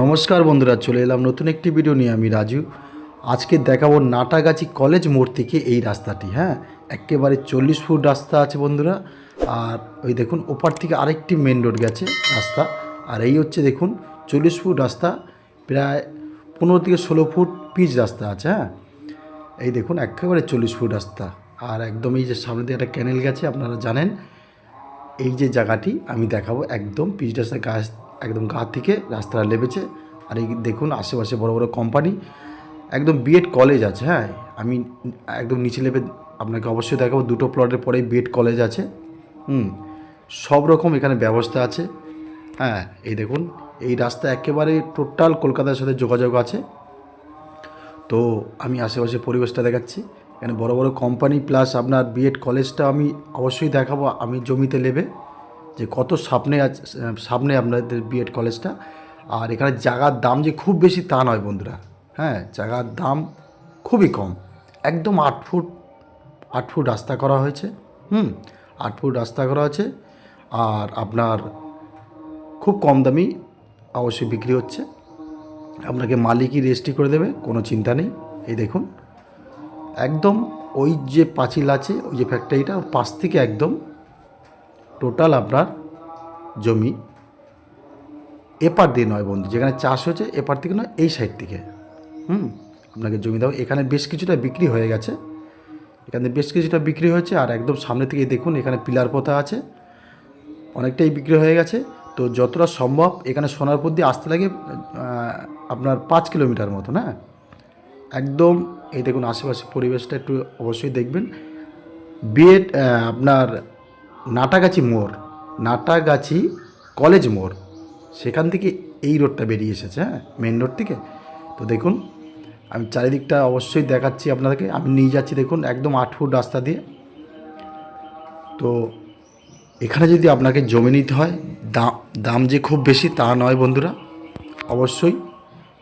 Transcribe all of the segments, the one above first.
নমস্কার বন্ধুরা, চলে এলাম নতুন একটি ভিডিও নিয়ে আমি রাজু। আজকে দেখাবো নাটাগাছি কলেজ মোড় থেকে এই রাস্তাটি হ্যাঁ? একেবারে চল্লিশ ফুট রাস্তা আছে বন্ধুরা। আর ওই দেখুন, ওপার থেকে আরেকটি মেন রোড গেছে রাস্তা। আর এই হচ্ছে দেখুন, চল্লিশ ফুট রাস্তা, প্রায় পনেরো থেকে ষোলো ফুট পিচ রাস্তা আছে হ্যাঁ? এই দেখুন, একেবারে চল্লিশ ফুট রাস্তা। আর একদম এই যে সামনে দিয়ে একটা ক্যানেল গেছে, আপনারা জানেন। এই যে জায়গাটি আমি দেখাবো, একদম পিচ রাস্তার গাছ একদম গা থেকে রাস্তাটা লেবেছে আর এই দেখুন আশেপাশে বড় বড় কোম্পানি একদম বিএড কলেজ আছে হ্যাঁ? আমি একদম নিচে লেবে আপনাকে অবশ্যই দেখাবো, দুটো প্লটের পরে বিএড কলেজ আছে। হুম, সব রকম এখানে ব্যবস্থা আছে। হ্যাঁ এই দেখুন, এই রাস্তা একেবারে টোটাল কলকাতার সাথে যোগাযোগ আছে। তো আমি আশেপাশে পরিবেশটা দেখাচ্ছি। এখানে বড় বড় কোম্পানি প্লাস আপনার বিএড কলেজটা আমি অবশ্যই দেখাবো, আমি জমিতে নেবে যে কত সামনে আছে, সামনে আপনাদের বিএড কলেজটা। আর এখানে জায়গার দাম যে খুব বেশি তা নয় বন্ধুরা। হ্যাঁ জায়গার দাম খুবই কম। একদম আট ফুট আট ফুট রাস্তা করা হয়েছে। হুম, আট ফুট রাস্তা করা হয়েছে। আর আপনার খুব কম দামি অবশ্যই বিক্রি হচ্ছে। আপনাকে মালিকই রেজিস্ট্রি করে দেবে, কোনো চিন্তা নেই। এই দেখুন, একদম ওই যে পাঁচিল আছে, ওই যে ফ্যাক্টরিটা পাশ থেকে একদম টোটাল আপনার জমি এপার দিয়ে নয় বন্ধু, যেখানে চাষ হয়েছে এপার থেকে নয়, এই সাইড থেকে। হুম, আপনাকে জমি দাও এখানে বেশ কিছুটা বিক্রি হয়ে গেছে। এখানে বেশ কিছুটা বিক্রি হয়েছে আর একদম সামনে থেকে দেখুন, এখানে পিলার পোতা আছে। অনেকটাই বিক্রি হয়ে গেছে। তো যতটা সম্ভব এখানে সোনারপুর দিয়ে আসতে লাগে আপনার পাঁচ কিলোমিটার মতো, না? একদম, এই দেখুন আশেপাশে পরিবেশটা একটু অবশ্যই দেখবেন। বিএড আপনার নাটাগাছি মোড়, নাটাগাছি কলেজ মোড়। সেখান থেকে এই রোডটা বেরিয়ে এসেছে হ্যাঁ মেন রোড থেকে। তো দেখুন, আমি চারিদিকটা অবশ্যই দেখাচ্ছি আপনাদেরকে। আমি নিয়ে যাচ্ছি, দেখুন, একদম আট ফুট রাস্তা দিয়ে। তো এখানে যদি আপনাকে জমি নিতে হয় দাম দাম যে খুব বেশি তা নয় বন্ধুরা। অবশ্যই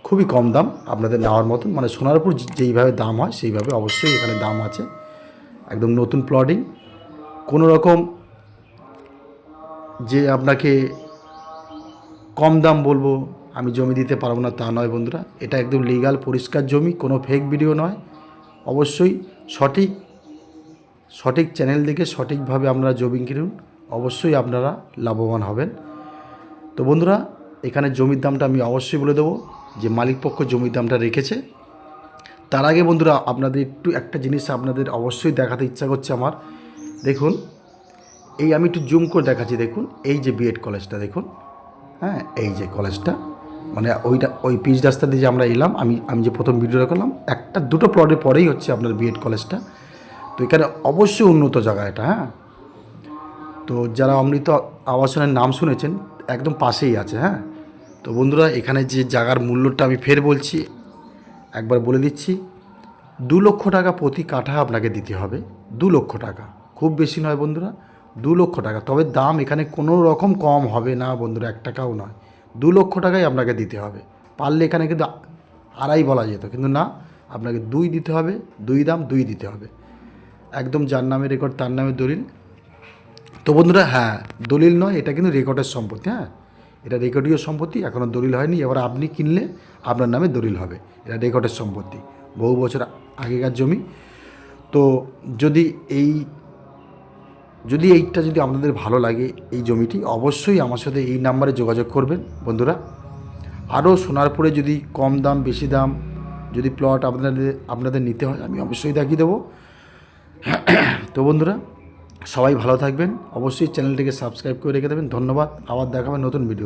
খুবই কম দাম আপনাদের নেওয়ার মতন। মানে সোনারপুর যেইভাবে দাম হয়, সেইভাবে অবশ্যই এখানে দাম আছে। একদম নতুন প্লটিং কোনো রকম যে আপনাকে কম দাম বলব, আমি জমি দিতে পারব না তা নয় বন্ধুরা। এটা একদম লিগাল পরিষ্কার জমি, কোনো ফেক ভিডিও নয়। অবশ্যই সঠিক সঠিক চ্যানেল দেখে সঠিকভাবে আপনারা জমি কিনুন, অবশ্যই আপনারা লাভবান হবেন। তো বন্ধুরা, এখানে জমির দামটা আমি অবশ্যই বলে দেবো, যে মালিক পক্ষ জমির দামটা রেখেছে। তার আগে বন্ধুরা, আপনাদের একটু একটা জিনিস আপনাদের অবশ্যই দেখাতে ইচ্ছা করছে আমার। দেখুন এই আমি একটু জুম করে দেখাচ্ছি, দেখুন। এই যে বিএড কলেজটা দেখুন। হ্যাঁ এই যে কলেজটা মানে ওইটা, ওই পিচ রাস্তা দিয়ে যে আমরা এলাম, আমি আমি যে প্রথম ভিডিওটা করলাম, একটা, দুটো প্লটের পরেই হচ্ছে আপনার বিএড কলেজটা তো এখানে অবশ্যই উন্নত জায়গা এটা হ্যাঁ। তো যারা অমৃত আবাসনের নাম শুনেছেন, একদম পাশেই আছে হ্যাঁ। তো বন্ধুরা, এখানে যে জায়গার মূল্যটা আমি ফের বলছি, একবার বলে দিচ্ছি, দু লক্ষ টাকা প্রতি কাঠা আপনাকে দিতে হবে, দু লক্ষ টাকা। খুব বেশি নয় বন্ধুরা দু লক্ষ টাকা। তবে দাম এখানে কোনো রকম কম হবে না বন্ধুরা, এক টাকাও নয়। দু লক্ষ টাকাই আপনাকে দিতে হবে। পারলে এখানে কিন্তু আড়াই বলা যেত, কিন্তু না, আপনাকে দুই দিতে হবে, দুই দাম, দুই দিতে হবে। একদম যার নামে রেকর্ড তার নামে দলিল। তো বন্ধুরা হ্যাঁ দলিল নয়, এটা কিন্তু রেকর্ডের সম্পত্তি হ্যাঁ। এটা রেকর্ডীয় সম্পত্তি এখনও দলিল হয়নি। এবার আপনি কিনলে আপনার নামে দলিল হবে, এটা রেকর্ডের সম্পত্তি। বহু বছর আগেকার জমি। তো যদি এই যদি এইটা যদি আপনাদের ভালো লাগে এই জমিটি, অবশ্যই আমার সাথে এই নাম্বারে যোগাযোগ করবেন, বন্ধুরা। আরও সোনারপুরে যদি কম দাম, বেশি দাম যদি প্লট আপনাদের আপনাদের নিতে হয়, আমি অবশ্যই দেখিয়ে দেবো। তো বন্ধুরা, সবাই ভালো থাকবেন। অবশ্যই চ্যানেলটিকে সাবস্ক্রাইব করে রেখে দেবেন। ধন্যবাদ। আবার দেখাবেন নতুন ভিডিও